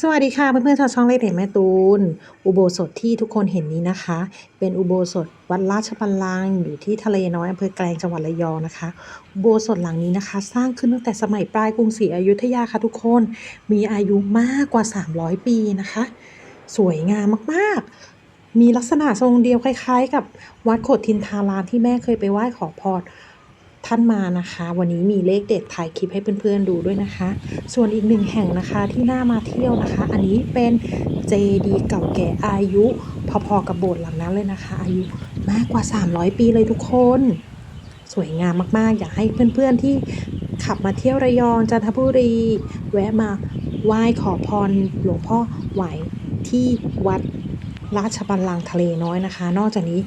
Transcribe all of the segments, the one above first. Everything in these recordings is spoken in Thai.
สวัสดีค่ะเพื่อนๆชาวช่องเล็กเด็กแม่ตูน อุโบสถที่ทุกคนเห็นนี้นะคะ เป็นอุโบสถวัดราชบัลลังก์อยู่ที่ทะเลน้อยอำเภอแกลงจังหวัดระยองนะคะ อุโบสถหลังนี้นะคะ สร้างขึ้นตั้งแต่สมัยปลายกรุงศรีอยุธยาค่ะทุกคนมีอายุมากกว่า 300 ปีนะคะ สวยงามมากๆ มีลักษณะทรงเดียวคล้าย ๆ กับวัดโขดทินทารามที่แม่เคยไปไหว้ขอพร ท่านมานะคะ วันนี้มีเลขเด็ดถ่ายคลิปให้เพื่อนๆดูด้วยนะคะ ส่วนอีกหนึ่งแห่งนะคะที่น่ามาเที่ยวนะคะ อันนี้เป็นเจดีเก่าแก่อายุพอๆกับโบสถ์หลังนั้นเลยนะคะ อายุมากกว่า 300 ปีเลยทุกคน สวยงามมากๆ อยากให้เพื่อนๆที่ขับมาเที่ยวระยองจันทบุรี แวะมาไหว้ขอพรหลวงพ่อไหวที่วัด ราชบัลลังก์ทะเลน้อยนะคะ นอกจากนี้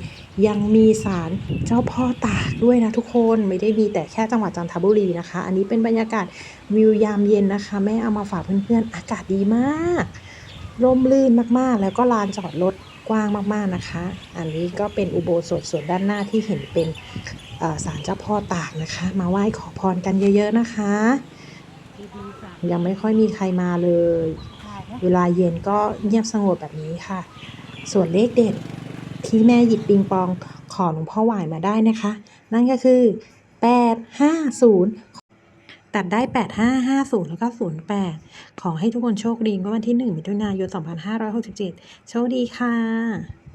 ยังมีศาลเจ้าพ่อตากด้วยนะทุกคนไม่ได้มีแต่แค่จังหวัดจันทบุรีนะคะ อันนี้เป็นบรรยากาศวิวยามเย็นนะคะ แม่เอามาฝากเพื่อนๆ อากาศดีมากร่มรื่นมากๆ แล้วก็ลานจอดรถกว้างมากๆนะคะ อันนี้ก็เป็นอุโบสถส่วนด้านหน้าที่เห็นเป็นเอ่อศาลเจ้าพ่อตากนะคะ มาไหว้ขอพรกันเยอะๆนะคะ ยังไม่ค่อยมีใครมาเลย เวลาเย็นก็เงียบสงบแบบนี้ค่ะ ส่วนเลขเด็ดที่แม่หยิบปิงปองขอหลวงพ่อหวายมาได้นะคะ นั่นก็คือ 850 ตัดได้ 8550 แล้วก็ 08 ขอให้ทุกคนโชคดีวดวันที่ 1 มิถุนายน 2567 โชคดีค่ะ